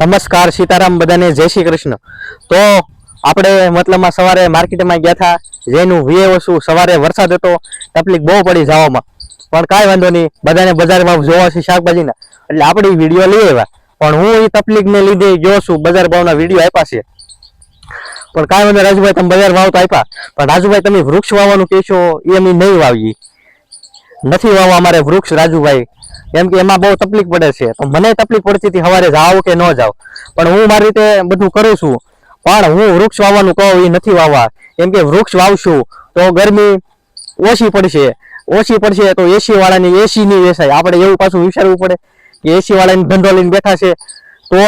નમસ્કાર સીતારામ, બધાને જય શ્રી કૃષ્ણ. તો આપણે મતલબમાં સવારે માર્કેટમાં ગયા હતા જેનું વીએ વસ્તુ સવારે વરસાદ હતો, તકલીફ બહુ પડી જવામાં. પણ કાંઈ વાંધો નહીં, બધાને બજારમાં જોવા છે શાકભાજીના. એટલે આપણી વીડિયો લઈ આવ્યા. પણ હું એ તકલીફને લીધે ગયો છું, બજાર ભાવના વીડિયો આપ્યા છે. પણ કાંઈ વાંધો રાજુભાઈ, તમે બજાર ભાવ તો આપ્યા. પણ રાજુભાઈ, તમે વૃક્ષ વાવવાનું કહેશો એ અમે નહીં વાવીએ. નથી વાવવા અમારે વૃક્ષ, રાજુભાઈ. કેમ કે એમાં બહુ તકલીફ પડે છે. તો મને તકલીફ પડતી હતી સવારે જાવ કે ન જાવ પણ હું મારી રીતે બધું કરું છું. પણ હું વૃક્ષ વાવવાનું કહું એ નથી વાવવા. કેમ કે વૃક્ષ વાવશું તો ગરમી ઓછી પડશે. ઓછી પડશે તો એસી વાળાની એસી ની વેસાય. આપણે એવું પાછું વિચારવું પડે કે એસી વાળાની ધંધો લઈને બેઠા છે. તો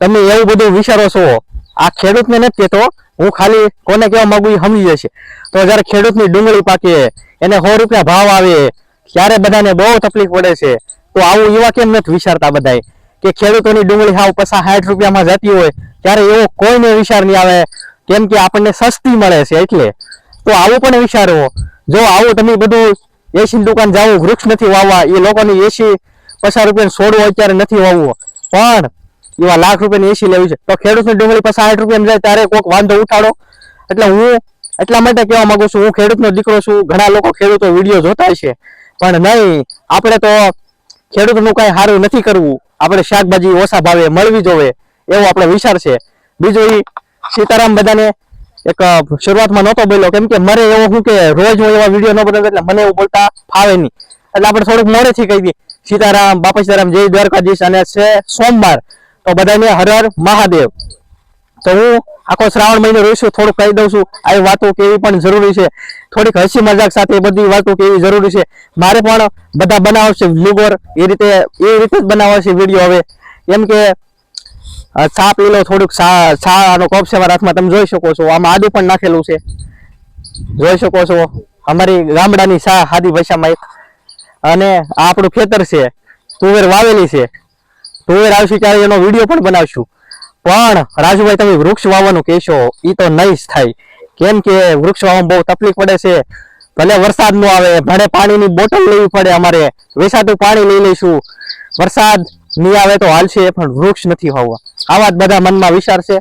તમે એવું બધું વિચારો છો. આ ખેડૂતને નથી કહેતો. હું ખાલી કોને કેવા માંગુ એ સમજી જશે. તો જ્યારે ખેડૂતની ડુંગળી પાકે, એને સો રૂપિયા ભાવ આવે, ત્યારે બધાને બહુ તકલીફ પડે છે. તો આવું એવા કેમ નથી વિચારતા બધાય? કે ખેડૂતોની ડુંગળી હાવ પચાસ સાઠ રૂપિયામાં જતી હોય, ત્યારે એવો કોઈને વિચાર નહીં આવે. કેમ કે આપણને સસ્તી મળે છે એટલે. તો આવું પણ વિચારવો જો આવું તમે બધું એસી દુકાન જાવ વૃક્ષ નથી વાવવા, એ લોકોની એસી પચાસ રૂપિયા છોડવો અત્યારે નથી વાવવો. પણ એવા લાખ રૂપિયાની એસી લેવી છે. તો ખેડૂતની ડુંગળી પચાસ સાઠ રૂપિયા જાય, ત્યારે કોઈક વાંધો ઉઠાડો. એટલે હું એટલા માટે કહેવા માંગુ છું, હું ખેડૂતનો દીકરો છું. ઘણા લોકો ખેડૂતો વીડિયો જોતા છે પણ નહીં, આપણે તો ખેડૂતનું કાંઈ સારું નથી કરવું. આપણે શાકભાજી ઓછા ભાવે, મળવી જોવે, એવો આપણો વિચાર છે. બીજું એ સીતારામ બધાને એક શરૂઆતમાં નહોતો બોલ્યો, કેમ કે મરે એવો હું કે રોજ હું એવા વીડિયો ન બનાવતો એટલે મને એવું બોલતા ફાવે નહીં. એટલે આપણે થોડુંક મોડેથી કહી દઈએ. સીતારામ, બાપા સીતારામ, જય દ્વારકાધીશ અને છે સોમવાર. તો બધાને હર હર મહાદેવ. તો હું આખો શ્રાવણ મહિનો રહીશું થોડુંક કહી દઉં છું આવી વાતો કેવી પણ જરૂરી છે. થોડીક હસી મજાક સાથે એ બધી વાતો કેવી જરૂરી છે. મારે પણ બધા બનાવશે વ્લોગર એ રીતે એ રીતે જ બનાવશે વીડિયો હવે. એમ કે ચા પી લો, થોડુંક ચાનો કપ છે મારા હાથમાં, તમે જોઈ શકો છો, આમાં આદુ પણ નાખેલું છે. જોઈ શકો છો, અમારી ગામડાની ચા સાદી ભાષામાં એક. અને આ આપણું ખેતર છે, તુવેર વાવેલી છે. તુવેર આવશે ત્યારે એનો વીડિયો પણ બનાવશું. પણ રાજુભાઈ, તમે વૃક્ષ વાવવાનું કહેશો એ તો નહીં થાય. કેમ કે વૃક્ષ વાવવામાં બહુ તકલીફ પડે છે. ભલે વરસાદ નો આવે, ભલે પાણીની બોટલ લેવી પડે અમારે, વેસાતું પાણી લઈ લઈશું. વરસાદ નહીં આવે તો હાલશે પણ વૃક્ષ નથી વાવવા. આવા જ બધા મનમાં વિચાર છે.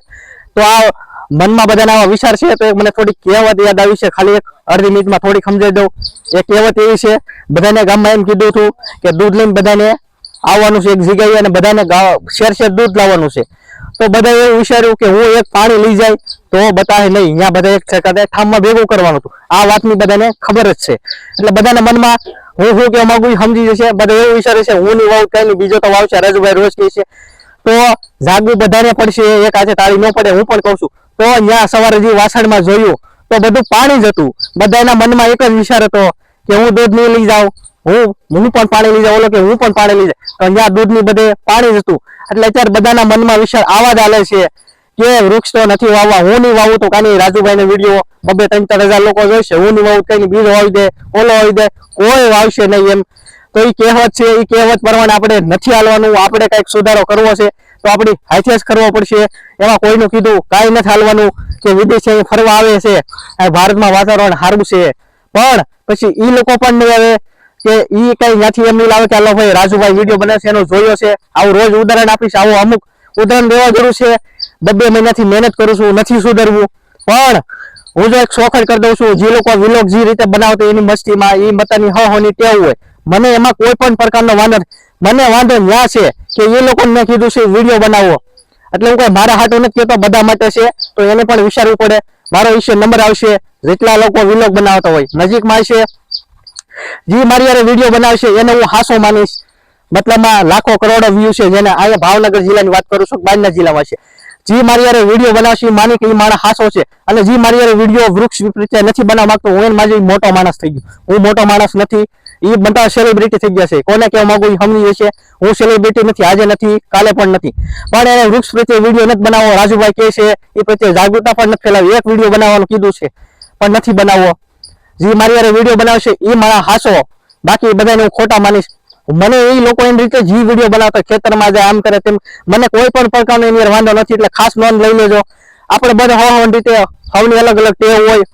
તો આ મનમાં બધાના આવા વિચાર છે, તો મને થોડી કહેવત યાદ આવી છે. ખાલી એક અડધી મિનિટમાં થોડી સમજાવી દઉં. એ કહેવત એવી છે, બધાને ગામમાં એમ કીધું હતું કે દૂધ લઈને બધાને આવવાનું છે એક જગ્યાએ અને બધાને શેર શેર દૂધ લાવવાનું છે. તો બધા એવું વિચાર્યું કે હું એક પાણી લઈ જાય તો બતાવે નહીં અહીંયા બધા એક છેકા ઠામમાં ભેગું કરવાનું હતું. આ વાતની બધાને ખબર જ છે. એટલે બધાના મનમાં હું શું કે માગું સમજી જશે. બધા એવું વિચારે છે, હું નહીં વાવ, કઈ બીજો તો વાવ છે રાજુભાઈ રોજ કહે છે. તો જાગવું બધાને પડશે, એક આજે તાળી ન પડે, હું પણ કહું છું. તો અહીંયા સવારે જે વાસણમાં જોયું, તો બધું પાણી જ હતું. બધાના મનમાં એક જ વિચાર હતો કે હું દૂધ નહીં લઈ જાઉં. હું હું પણ પાણી જાઉં ઓલો કે હું પણ પાણી જાઉં તો અહીંયા દૂધની બધે પાણી જતું એટલે અત્યારે બધાના મનમાં વિશાળ આવા જ હાલે છે કે વૃક્ષ તો નથી વાવવા, હું નહીં વાવું તો કાની રાજુભાઈ વીડિયો બબે ત્રણ ચાર હજાર લોકો જોઈશે હું નહીં વાવું કઈ બીજો વાવી દે, ઓલો વાવી દે, કોઈ વાવશે નહીં એમ. તો એ કહેવત છે એ કહેવત પ્રમાણે આપણે નથી હાલવાનું, આપણે કંઈક સુધારો કરવો છે, તો આપણી હાથે કરવો પડશે. એમાં કોઈનું કીધું કાંઈ નથી હાલવાનું કે વિદેશી ફરવા આવે છે ભારતમાં વાતાવરણ સારું છે. પણ પછી એ લોકો પણ નહીં આવે. કે ઈ કઈ ત્યાંથી એમ નહીં લાવે કે ભાઈ રાજુભાઈ વીડિયો બનાવે છે, એનો જોયો છે. આવું રોજ ઉદાહરણ આપીશ, આવું અમુક ઉદાહરણ દેવા જરૂર છે. બબ્બે મહિનાથી મહેનત કરું છું, નથી સુધરવું. પણ હું જો એક શોખડ કરી દઉં છું, જે લોકો વિલોગ જે રીતે બનાવતો એની મસ્તીમાં એ બતાની હ, હોની ટેવ હોય. મને એમાં કોઈ પણ પ્રકારનો વાંધો મને વાંધો ન્યા છે કે એ લોકોને મેં કીધું છે, વીડિયો બનાવો. એટલે હું કઈ મારા હાટું નથી કહેતો બધા માટે છે. તો એને પણ વિચારવું પડે. મારો વિષય નંબર આવશે. જેટલા લોકો વિલોગ બનાવતા હોય. નજીકમાં છે જે, મારી યારે વીડિયો બનાવશે, એને હું હાસો માનીશ. મતલબમાં લાખો કરોડો વ્યૂ છે, જેને અહીંયા ભાવનગર જિલ્લાની વાત કરું છું બહારના જિલ્લામાં છે. જે, મારી યારે વીડિયો બનાવશે માની કે એ માણસ હાસો છે. અને જે, મારી યારે વીડિયો વૃક્ષ વિપરીત નથી બનાવવા માંગતો, હું એને મારી મોટો માણસ થઈ ગયો. હું મોટો માણસ નથી. એ બધા સેલિબ્રિટી થઈ ગયા છે. કોને કહેવા માંગુ એ સમજી જશે હું સેલિબ્રિટી નથી, આજે નથી, કાલે પણ નથી. પણ એને વૃક્ષ પ્રત્યે વીડિયો નથી બનાવવો, રાજુભાઈ કહે છે એ પ્રત્યે જાગૃતતા પણ નથી ફેલાવી. એક વીડિયો બનાવવાનું કીધું છે, પણ નથી બનાવવો. જે મારી યારે વીડિયો બનાવશે, એ મારા હાસો બાકી બધાને હું ખોટા માનીશ. મને એ લોકો એની રીતે જે વીડિયો બનાવતા ખેતરમાં જાય, આમ કરે તેમ, મને કોઈ પણ પ્રકારનો એની વાંધો નથી, એટલે ખાસ નોંધ લઈ લેજો. આપણે બધા હવ રીતે, હવની અલગ અલગ ટેવ હોય,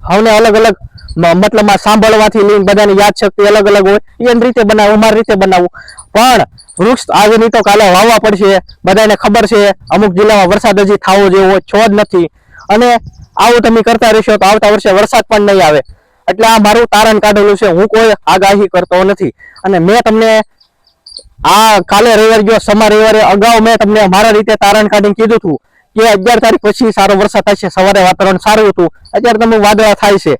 હવને અલગ અલગ મતલબ સાંભળવાથી લઈને બધાની યાદ શક્તિ અલગ અલગ હોય એની રીતે બનાવું મારી રીતે બનાવું. પણ વૃક્ષ આજે નહીં તો કાલે વાવવા પડશે, બધાને ખબર છે, અમુક જિલ્લામાં વરસાદ હજી થવો જેવો છો જ નથી. અને આવું તમે કરતા રહેશો તો આવતા વર્ષે વરસાદ પણ નહીં આવે. એટલે આ મારું તારણ કાઢેલું છે. હું કોઈ આગાહી કરતો નથી. અને મેં તમને આ કાલે રવિવાર ગયો, સમા રવિવારે અગાઉ મેં તમને મારા રીતે તારણ કાઢીને કીધું હતું કે અગિયાર તારીખ પછી સારો વરસાદ થશે સવારે વાતાવરણ સારું હતું. અત્યારે તમે વાદળા થાય છે.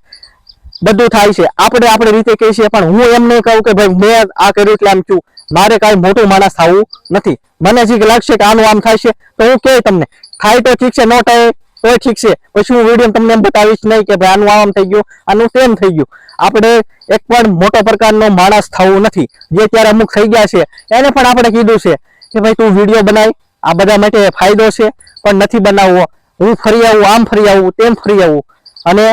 બધું થાય છે. આપણે આપણી રીતે કહીએ છીએ, પણ હું એમ નહીં કહું કે ભાઈ મેં આ કર્યું એટલે આમ છું મારે કાંઈ મોટું માણસ થવું નથી. મને જે લાગશે કે આનું આમ થાય છે, તો હું કહે તમને, થાય તો ઠીક છે, ન થાય તો ઠીક છે. પછી હું વીડિયો તમને એમ બતાવીશ નહીં કે ભાઈ આનું આમ થઈ ગયું, આનું તેમ થઈ ગયું. આપણે એક પણ મોટો પ્રકારનો માણસ થવું નથી. જે ત્યારે અમુક થઈ ગયા છે, એને પણ આપણે કીધું છે કે ભાઈ તું વીડિયો બનાવી આ બધા માટે ફાયદો છે, પણ નથી બનાવવો. હું ફરી આવું, આમ ફરી આવું, તેમ ફરી આવું. અને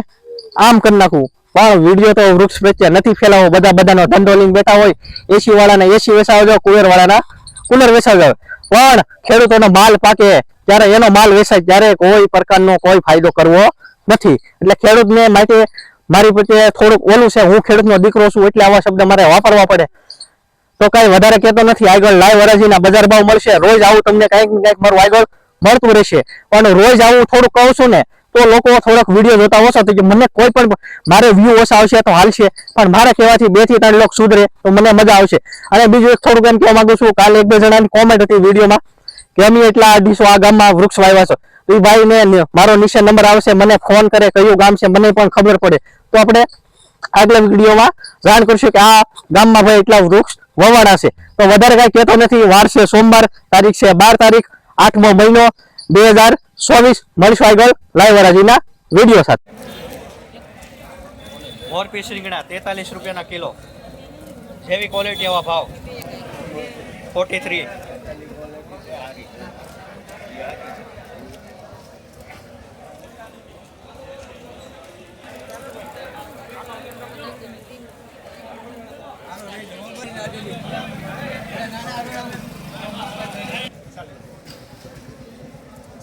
આમ કરી નાખવું. પણ વીડિયો તો વૃક્ષ વચ્ચે નથી ફેલાવો. બધા બધાનો ધંધો લઈને બેઠા હોય. એસી વાળાને એસી વેસાવજો કુલર વાળાના કુલર વેસાવજો પણ ખેડૂતોનો માલ પાકે. ત્યારે એનો માલ વેચાય, ત્યારે કોઈ પ્રકારનો કોઈ ફાયદો કરવો નથી. એટલે ખેડૂતને માટે મારી પ્રત્યે થોડુંક ઓલું છે, હું ખેડૂતનો દીકરો છું, એટલે આવા શબ્દ મારે વાપરવા પડે. તો કઈ વધારે કહેતો નથી, આગળ લાઈવ વરાજીના બજાર ભાવ મળશે. રોજ આવું તમને કંઈક ને કંઈક મારું આગળ મળતું રહેશે. પણ રોજ આવું થોડુંક કહું છું ને, તો લોકો થોડોક વીડિયો જોતા ઓછા થઈ ગયા મને કોઈ પણ મારે વ્યૂ ઓછા આવશે તો હાલશે. પણ મારા કહેવાથી બેથી ત્રણ લોકો સુધરે, તો મને મજા આવશે. અને બીજું એક થોડુંક એમ કહેવા માંગુ છું, કાલે એક બે જણાની કોમેન્ટ હતી વિડીયોમાં કે અમે એટલા અઢીસો આ ગામમાં વૃક્ષ વાવ્યા છો? તો એ ભાઈને મારો નીચે નંબર આવશે, મને ફોન કરે કયું ગામ છે, મને પણ ખબર પડે. તો આપણે આગલા વિડીયોમાં જાણ કરશું કે આ ગામમાં ભાઈ એટલા વૃક્ષ વવાણા છે. તો વધારે કઈ કહેતો નથી, વાર છે સોમવાર, તારીખ છે બાર તારીખ, આઠમો મહિનો બે હજાર ચોવીસ. મળીશું આગળ લાઈવ હરાજીના વીડિયો સાથે. મોરપીસ રીંગણા તેતાલીસ રૂપિયાના કિલો. જેવી ક્વોલિટી એવા ભાવ. ફોર્ટી થ્રી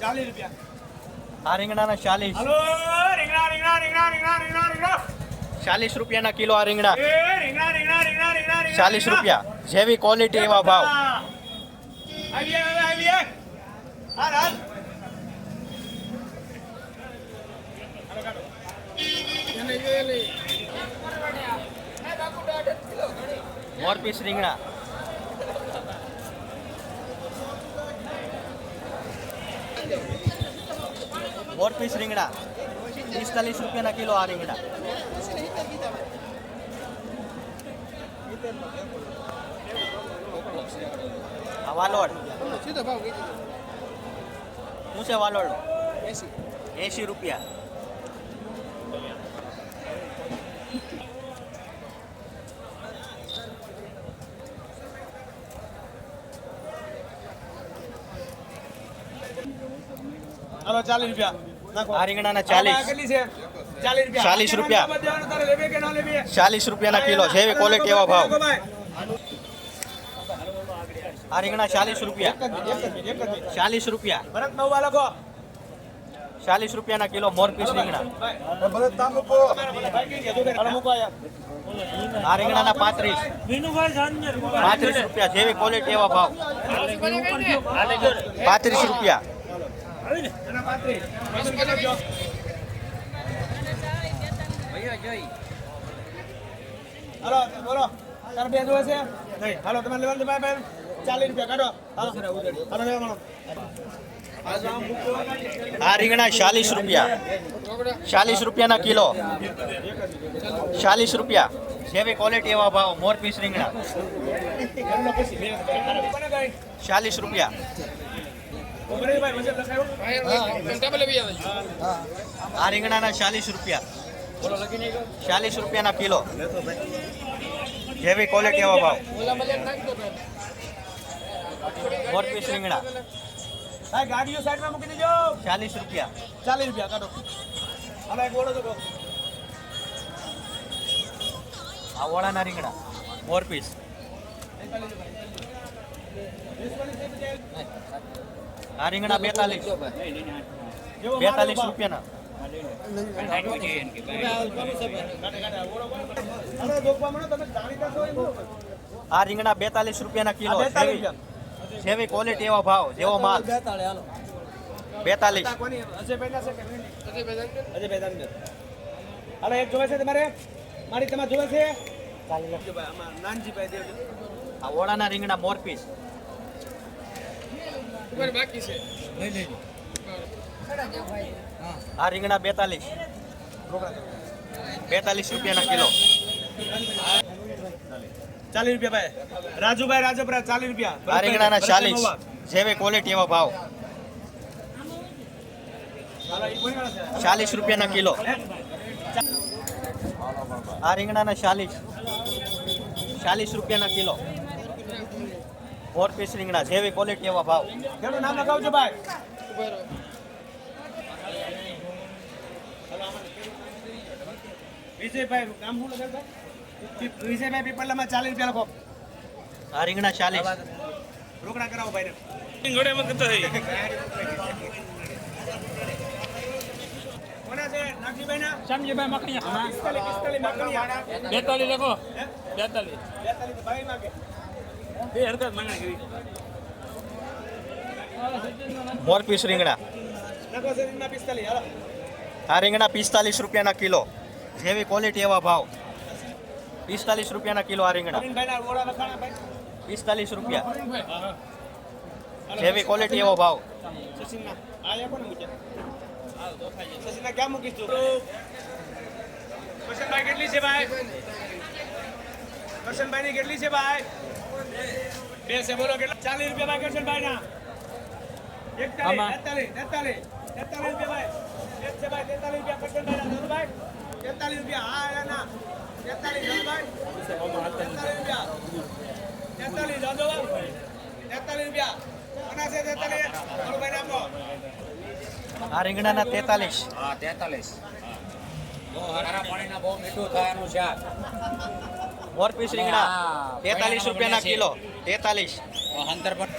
ચાલીસ રૂપિયા. આ રીંગણાના ચાલીસ. હલો રીંગણા રીંગણા રીંગણા રીંગણા રીંગણા રીંગણા. ચાલીસ રૂપિયાના કિલો આ રીંગણા. રીંગણા રીંગણા રીંગણા રીંગણા રીંગણા. ચાલીસ રૂપિયા. જેવી ક્વોલિટી એવા ભાવ. મોરપીસ રીંગણા. મોરપીસ રીંગણા પિસ્તાલીસ રૂપિયાના કિલો આ રીંગણા આ વાલોડ. શું છે વાલોડ એસી રૂપિયા હાલો ચાલીસ રૂપિયા. આ રીંગણાના ચાલીસ. છે? ચાલીસ રૂપિયા. ચાલીસ રૂપિયાના કિલો જેવી ક્વોલિટી એવા ભાવ. આ રીંગણા ચાલીસ રૂપિયા. ચાલીસ રૂપિયા. ભરત નવવા લખો ચાલીસ રૂપિયાના કિલો મોરપીસ રીંગણા. હાલો મૂકો. આ રીંગણાના પાંત્રીસ. પાંત્રીસ રૂપિયા. જેવી ક્વોલિટી એવા ભાવ. પાંત્રીસ રૂપિયા. હાલો, બોલો. તાર બે જોવે હાલો, તમે લેવાનું ભાઈ ચાલીસ રૂપિયા કાઢો. હાલો. હાલો આ રીંગણા ચાલીસ રૂપિયા. ચાલીસ રૂપિયાના કિલો. ચાલીસ રૂપિયા. જેવી ક્વોલિટી એવા ભાવ મોરપીસ રીંગણા. ચાલીસ રૂપિયા. આ રીંગણાના ચાલીસ રૂપિયા. ચાલીસ રૂપિયાના કિલો. જેવી ક્વોલિટી એવા ભાવ. મોરપીસ રીંગણા. ભાઈ ગાડીઓ સાઈડમાં મૂકી દેજો. ચાલીસ રૂપિયા. ચાલીસ રૂપિયા કાઢો. હાલો એક ઓળો તો આ ઓળાના રીંગણા. મોરપીસ આ રીંગણા બેતાલીસ. બેતાલીસ રૂપિયાના. આ રીંગણા બેતાલીસ રૂપિયાના કિલો. આ 42 જેવી ક્વોલિટી એવો ભાવ જેવો માલ. બેતાલીસ. હાલો એક જોવે છે તમારે મારી તમારે જોવે છે નાનજીભાઈ આ ઓળાના રીંગણા મોરપીસ આ રીંગણા બેતાલીસ. બેતાલીસ રૂપિયાના કિલો. ચાલીસ રૂપિયા ભાઈ. રાજુભાઈ રાજપરા ચાલીસ રૂપિયા. આ રીંગણાના ચાલીસ. જેવી ક્વોલિટી એવા ભાવ. ચાલીસ રૂપિયાના કિલો. આ રીંગણાના ચાલીસ. ચાલીસ રૂપિયાના કિલો. ફોર પીસ રીંગણા જેવી ક્વોલિટી એવા ભાવ. કેનું નામ લખાવજો ભાઈ. વિજયભાઈ નામ શું વિજયભાઈ પીપળામાં ચાલીસ રૂપિયા લખો. આ રીંગણા ચાલીસ. રોકડા કરાવો ભાઈને. કોના છે? નાગજીભાઈ ના શામજીભાઈ મકડિયા બેતાલીસ લખો. હે? બેતાલીસ. બેતાલીસ ભાઈ માગે બે હરકત માંગણી કરી મોર પીસ રીંગણા લખો છે રીંગણા પિસ્તાલીસ હાલો આ રીંગણા પિસ્તાલીસ રૂપિયાના કિલો જેવી ક્વોલિટી એવા ભાવ પિસ્તાલીસ રૂપિયાના કિલો આ રીંગણા પ્રવીણભાઈના ઓળા લખાણા ભાઈ પિસ્તાલીસ રૂપિયા જેવી ક્વોલિટી એવો ભાવ સચિનના આ યા કોને મૂક્યા સચિનના ક્યાં મૂકીશ તું કરશનભાઈ કેટલી છે ભાઈ કરશનભાઈ ની કેટલી છે ભાઈ બે છે બોલો કેટલા? ચાલીસ રૂપિયા ભાઈ કરશનભાઈ ના એકતાલીસ તેતાલીસ તેતાલીસ તેતાલીસ રૂપિયા ભાઈ. એક છે ભાઈ તેતાલીસ રૂપિયા કરશનભાઈ ના ધનુભાઈ તેતાલીસ રૂપિયા હા ના તેતાલીસ ધનુભાઈ તેતાલીસ રૂપિયા. તેતાલીસ ધનુભાઈ તેતાલીસ રૂપિયા. કોના તેતાલીસ. આપો. આ રીંગણાના તેતાલીસ. હા તેતાલીસ. બહુ ખારા પાણીના બહુ મીઠું થવાનું શાક મોર પીસ રીંગણા. તેતાલીસ રૂપિયાના કિલો. તેતાલીસ. અંતર પણ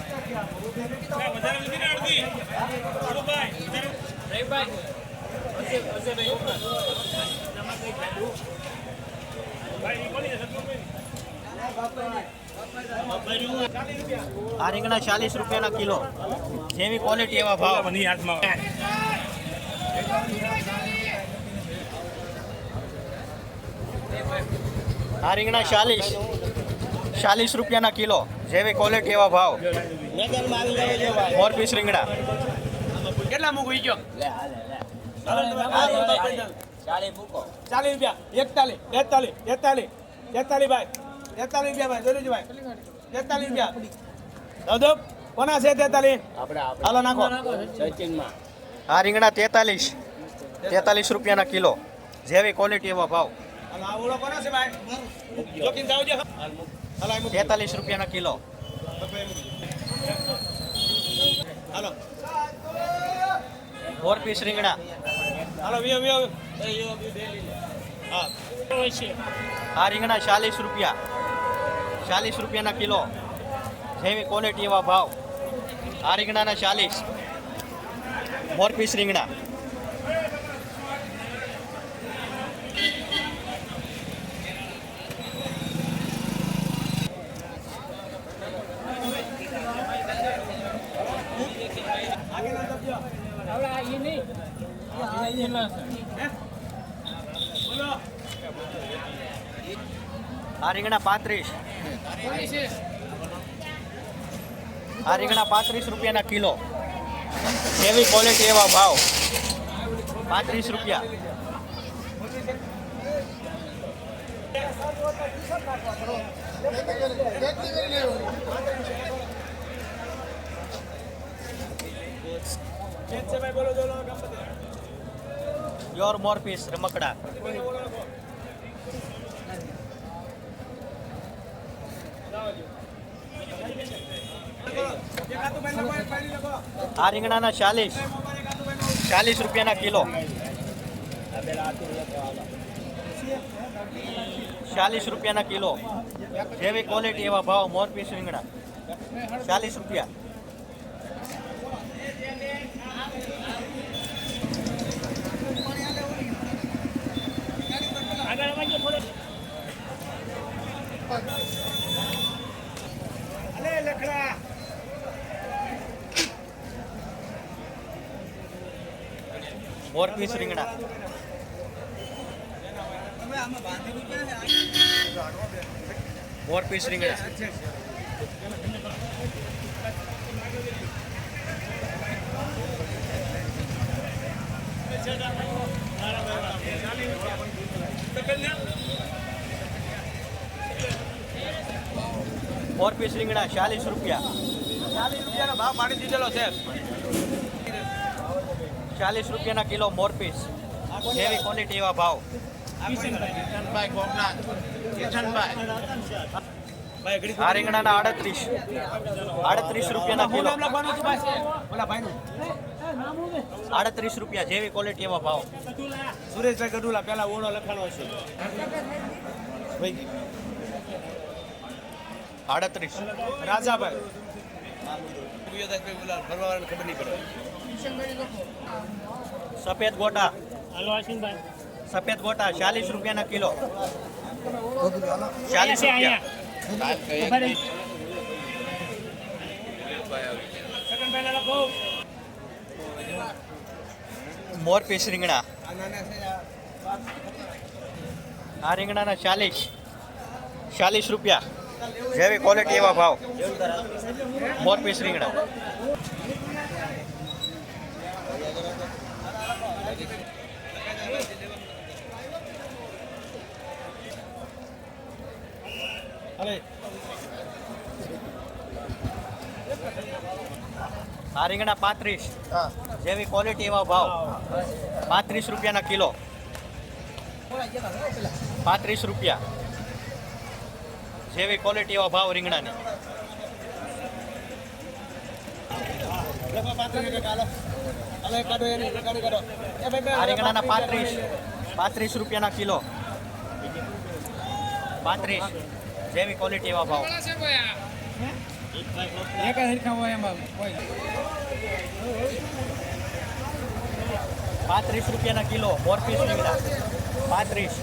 આ રીંગણા ચાલીસ રૂપિયાના કિલો. જેવી ક્વોલિટી એવા ભાવ. આ રીંગણા ચાલીસ. ચાલીસ રૂપિયાના કિલો. જેવી ક્વોલિટી એવા ભાવ. ફોર પીસ રીંગણા. કેટલા મૂકું ગયો કયો? ચાલી મૂકો. ચાલીસ રૂપિયા. એકતાલીસ તેતાલીસ તેતાલીસ. તેતાલીસ ભાઈ. તેતાલીસ રૂપિયા ભાઈ જોઈ ભાઈ. તેતાલીસ રૂપિયા. દાદો કોના છે તેતાલીસ? આપણે હાલો નાખો. આ રીંગણા તેતાલીસ. તેતાલીસ રૂપિયાના કિલો. જેવી ક્વોલિટી એવા ભાવ. તેતાલીસ રૂપિયાના કિલો. હાલો. મોર પીસ રીંગણા. હાલો વિયો વિયો હા. આ રીંગણા ચાલીસ રૂપિયા. ચાલીસ રૂપિયાના કિલો. જેવી ક્વોલિટી એવા ભાવ. આ રીંગણાના ચાલીસ. ફોર પીસ રીંગણા. આ રીંગણા પાંત્રીસ. આ પાંત્રીસ રૂપિયાના કિલો. જેવી ક્વોલિટી એવા ભાવ. પાંત્રીસ રૂપિયા. પ્યોર મોર પીસ રમકડા. આ રીંગણાના ચાલીસ. ચાલીસ રૂપિયાના કિલો. ચાલીસ રૂપિયાના કિલો. જેવી ક્વોલિટી એવા ભાવ મોર પીસ રીંગણા. ચાલીસ રૂપિયા. મોરપીસ રીંગણા મોરપીસ રીંગણા મોરપીસ રીંગણા ચાલીસ રૂપિયા. ચાલીસ રૂપિયાનો ભાવ પાડી દીધેલો છે. ચાલીસ રૂપિયાના કિલો મોરપીસ. જેવી ક્વોલિટી એવા ભાવ. ભાઈ ઘડી આ રીંગણાના આડત્રીસ. આડત્રીસ રૂપિયાના કિલો. આડત્રીસ રૂપિયા જેવી ક્વોલિટી એવા ભાવ. સુરેશભાઈ ગઢુલા પેલા ઓળો લખાણો છે. આડત્રીસ. રાજાભાઈ. ખબર નહીં પડે. સફેદ ગોટા. હાલો આશીનભાઈ. સફેદ ગોટા ચાલીસ રૂપિયાના કિલો. ચાલીસ રૂપિયા. મોરપીસ રીંગણા. આ રીંગણાના ચાલીસ. ચાલીસ રૂપિયા. જેવી ક્વોલિટી એવા ભાવ. મોરપીસ રીંગણા. આ રીંગણા પાંત્રીસ જેવી ક્વોલિટી એવા ભાવ. પાંત્રીસ રૂપિયાના કિલો. પાંત્રીસ રૂપિયા. જેવી ક્વોલિટી એવા ભાવ રીંગણાને. લખો પાત્ર આ રીંગણાના પાંત્રીસ. પાંત્રીસ. રૂપિયાના કિલો. પાંત્રીસ. જેવી ક્વોલિટી એવા ભાવ. એક હરખા હોય એમાં પાંત્રીસ રૂપિયાના કિલો મોરપીસ રીંગણા પાંત્રીસ.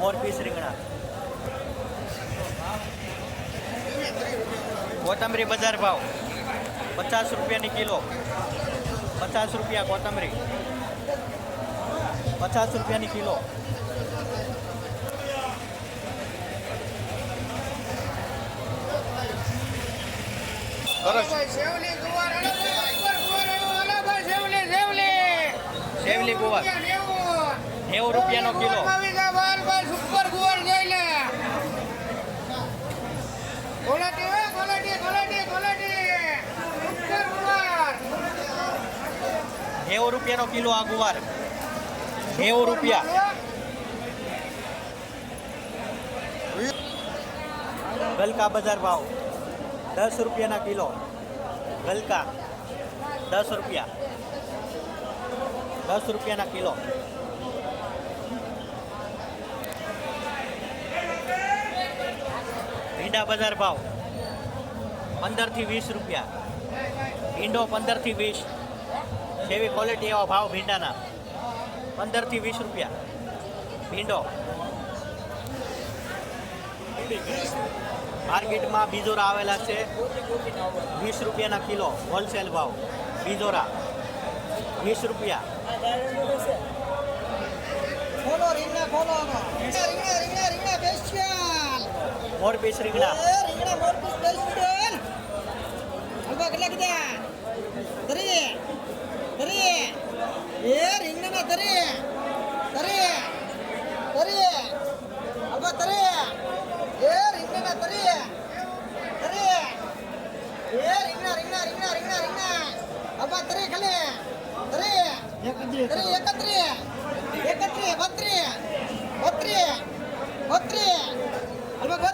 મોરપીસ રીંગણા. કોથમરી બજાર ભાવ પચાસ રૂપિયાની કિલો. પચાસ રૂપિયા કોથમરી. પચાસ રૂપિયાની કિલો. સેવલી ગુવાર. નેવું રૂપિયાનો કિલો. સુપર ગુવાર જોઈ લે નેવું રૂપિયાનો કિલો આ ગુવાર. નેવું રૂપિયા. ગલકા બજાર ભાવ. દસ રૂપિયાના કિલો. ગલકા. દસ રૂપિયા. દસ રૂપિયાના કિલો. ભીંડા બજાર ભાવ. પંદરથી વીસ રૂપિયા. ભીંડો પંદરથી વીસ. જેવી ક્વોલિટી એવા ભાવ ભીંડાના. પંદરથી વીસ રૂપિયા. ભીંડો. માર્કેટમાં બીજોરા આવેલા છે. વીસ રૂપિયાના કિલો હોલસેલ ભાવ. બીજોરા. વીસ રૂપિયા. મોરપીસ રીંગણા રીંગણા મોરપીસ સ્પેશિયલ હલવા કેટલા કીધા તરી તરી એ રીંગણા તરી તરી તરી હલવા તરી એ રીંગણા તરી તરી એ રીંગણા રીંગણા રીંગણા રીંગણા રીંગણા હલવા તરી ખાલી તરી તરી એકત્રી એકત્રી બત્રી બત્રી બત્રી હલવા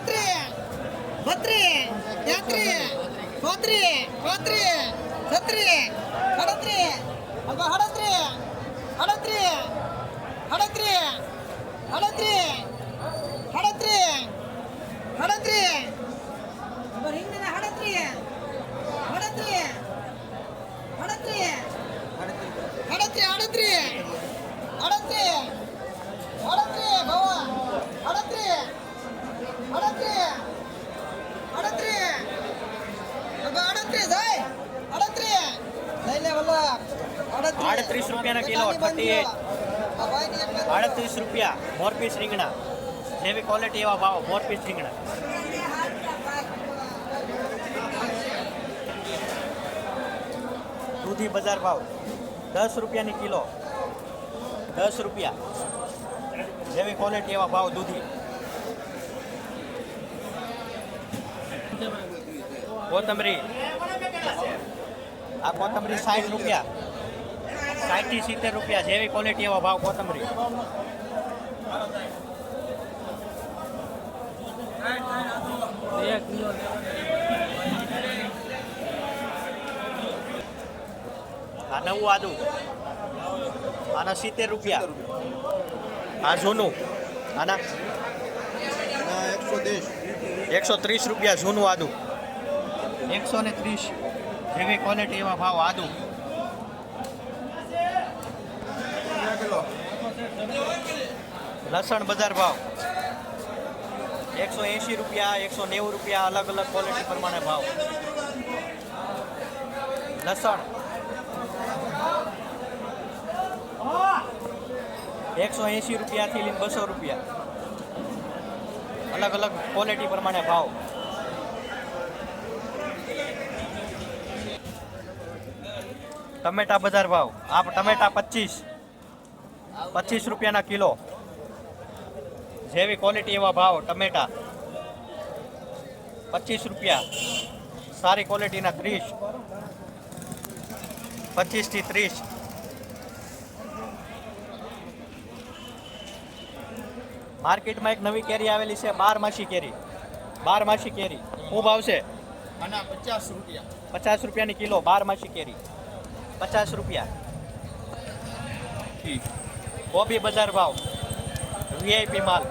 ಹೋತ್ರಿ ಹೋತ್ರಿ, ಸತ್ರಿ ಹಡದ್ರಿ ಅಬ್ಬ ಹಡದ್ರಿ ಹಡದ್ರಿ ಹಡದ್ರಿ ಹಡದ್ರಿ ಹಡದ್ರಿ ಹಡದ್ರಿ ಅಬ್ಬ, ಹಿಂದಿನ ಹಡದ್ರಿ ಹಡದ್ರಿ આડત્રીસ રૂપિયાના કિલો થર્ટી એટ આડત્રીસ રૂપિયા મોરપીસ રીંગણા. જેવી ક્વોલિટી એવા ભાવ મોરપીસ રીંગણા. દૂધી બજાર ભાવ, દસ રૂપિયાની કિલો. દસ રૂપિયા. જેવી ક્વોલિટી એવા ભાવ દૂધી. કોથમરી. આ કોથમરી સાઠ રૂપિયા. સાઠથી સિત્તેર રૂપિયા જેવી ક્વોલિટી એવા ભાવ કોથમરી. આ નવું આદુ. આના સિત્તેર રૂપિયા. આ જૂનું. આના એકસો ત્રીસ રૂપિયા જૂનું આદુ. એકસો ને ત્રીસ જેવી ક્વોલિટી એવા ભાવ આદુ. લસણ બજાર ભાવ. એકસો એંશી રૂપિયા, એકસો નેવું રૂપિયા, અલગ અલગ ક્વોલિટી પ્રમાણે ભાવ. લસણ. એકસો એંશી રૂપિયાથી લઈને બસો રૂપિયા. અલગ અલગ ક્વોલિટી પ્રમાણે ભાવ. ટમેટા બજાર ભાવ. આ ટમેટા પચીસ. પચીસ રૂપિયાના કિલો. જેવી ક્વોલિટી એવા ભાવ ટમેટા પચીસ રૂપિયા. સારી ક્વોલિટીના ત્રીસ. પચીસથી ત્રીસ. માર્કેટમાં એક નવી કેરી આવેલી છે બારમાસી કેરી. બારમાસી કેરી. શું ભાવ છે? પચાસ રૂપિયા. પચાસ રૂપિયાની કિલો બારમાસી કેરી. પચાસ રૂપિયા. કોબી બજાર ભાવ. વીઆઈપી માલ.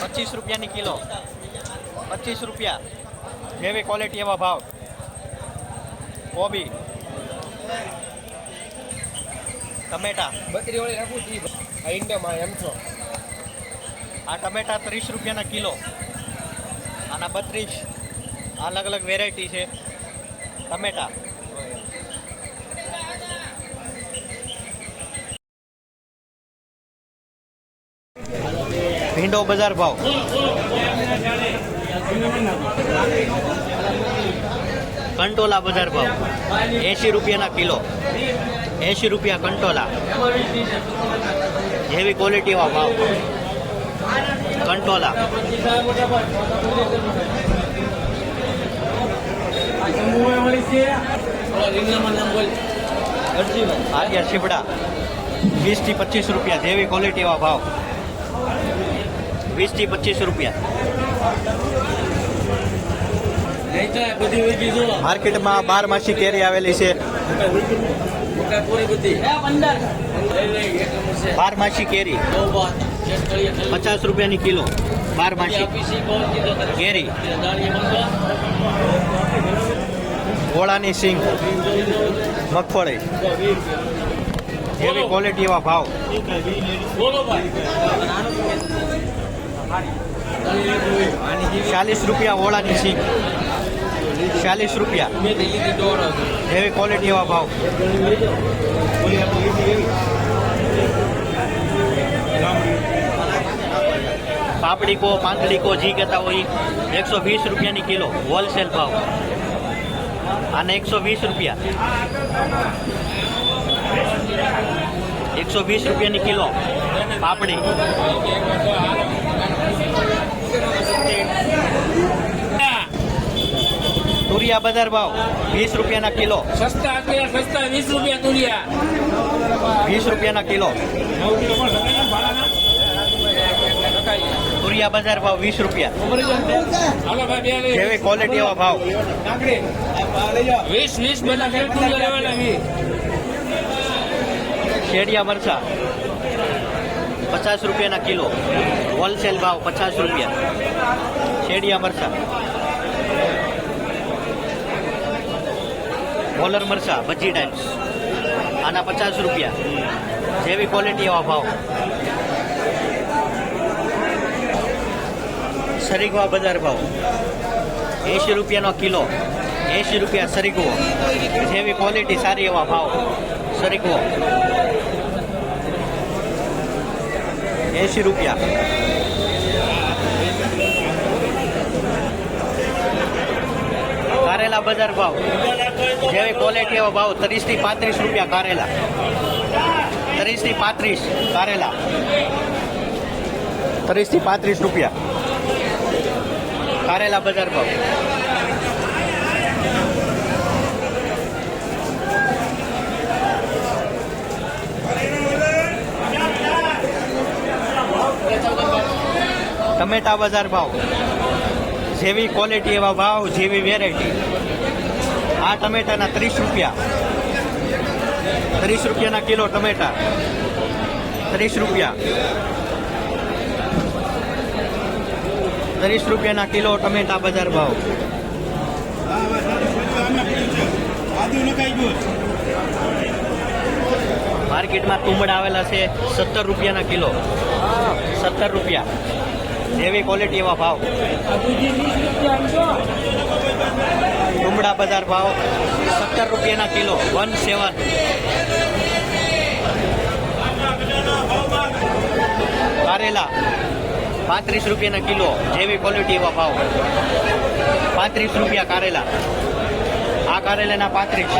પચીસ રૂપિયાની કિલો. પચીસ રૂપિયા. જેવી ક્વોલિટી એવા ભાવ. કોબી. ટમેટા. બકરી વાળી રાખું આ ઈંડામાં એમ છો. આ ટમેટા ત્રીસ રૂપિયાના કિલો. આના બત્રીસ. અલગ અલગ વેરાયટી છે. ટમેટા. ભીંડો બજાર ભાવ. કંટોલા બજાર ભાવ. એંશી રૂપિયાના કિલો. એંશી રૂપિયા કંટોલા. જેવી ક્વોલિટીમાં ભાવ. કંટોલા. આજે શીપડા વીસથી પચીસ રૂપિયા જેવી ક્વોલિટી ભાવ. વીસથી પચીસ રૂપિયા. માર્કેટમાં બાર માસી કેરી આવેલી છે. બાર માસી કેરી. પચાસ રૂપિયાની કિલો. બાર માસી. કેરી. ગોળાની સિંગ. મગફળી. એવી એવા ભાવ. ચાલીસ રૂપિયા ઓળાની સિંગ ચાલીસ રૂપિયા. એવી ક્વોલિટી એવા ભાવ. પાપડી કો પાંદડી જી કહેતા હોય, એકસો વીસ રૂપિયાની કિલો હોલસેલ ભાવ. અને એકસો વીસ રૂપિયા. એકસો વીસ રૂપિયાની કિલો, પાપડી. તુરિયા બજાર ભાવ વીસ રૂપિયાના કિલો. સસ્તા અત્યારે સસ્તા વીસ રૂપિયા તુરિયા. વીસ રૂપિયાના કિલો. તુરિયા બજાર ભાવ વીસ રૂપિયા. જેવી ક્વોલિટી એવા ભાવ? વીસ વીસ શેડિયા મરચા. પચાસ રૂપિયાના કિલો. હોલસેલ ભાવ પચાસ રૂપિયા. શેડિયા મરચા કોલર મરચા ભજી ટાઈપ્સ. આના પચાસ રૂપિયા. જેવી ક્વોલિટી એવા ભાવ. સરીગવા બજાર ભાવ. એંશી રૂપિયાનો કિલો. એંશી રૂપિયા સરીગવો. જેવી ક્વોલિટી સારી એવા ભાવ. સરીકવો એંશી રૂપિયા. કારેલા બજાર ભાવ. જેવી ક્વોલિટી એવો ભાવ ત્રીસથી પાંત્રીસ રૂપિયા કારેલા. ત્રીસથી પાંત્રીસ કારેલા. ત્રીસથી પાંત્રીસ રૂપિયા. કારેલા બજાર ભાવ. ટમેટા બજાર ભાવ. જેવી ક્વોલિટી એવા ભાવ, જેવી વેરાયટી આ ટમેટાના ત્રીસ રૂપિયા. ત્રીસ રૂપિયાના કિલો ટમેટા. ત્રીસ રૂપિયા. ત્રીસ રૂપિયાના કિલો ટમેટા બજાર ભાવ. માર્કેટમાં તુંબડા આવેલા છે સત્તર રૂપિયાના કિલો. સત્તર રૂપિયા. જેવી ક્વોલિટી એવા ભાવ. ડુમડા બજાર ભાવ સત્તર રૂપિયાના કિલો વન સેવન કારેલા, પાંત્રીસ રૂપિયાના કિલો, જેવી ક્વોલિટી એવા ભાવ. પાંત્રીસ રૂપિયા કારેલા. આ કારેલાના પાંત્રીસ.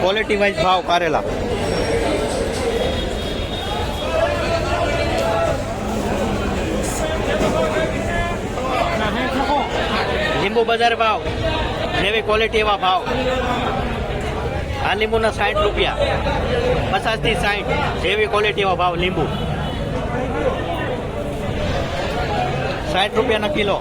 ક્વોલિટી વાઇઝ ભાવ કારેલા. લીંબુ બજાર ભાવ, જેવી ક્વોલિટી એવા ભાવ. આ લીંબુના સાઠ રૂપિયા, પચાસથી સાઠ, જેવી ક્વોલિટી એવા ભાવ લીંબુ. સાઠ રૂપિયાના કિલો.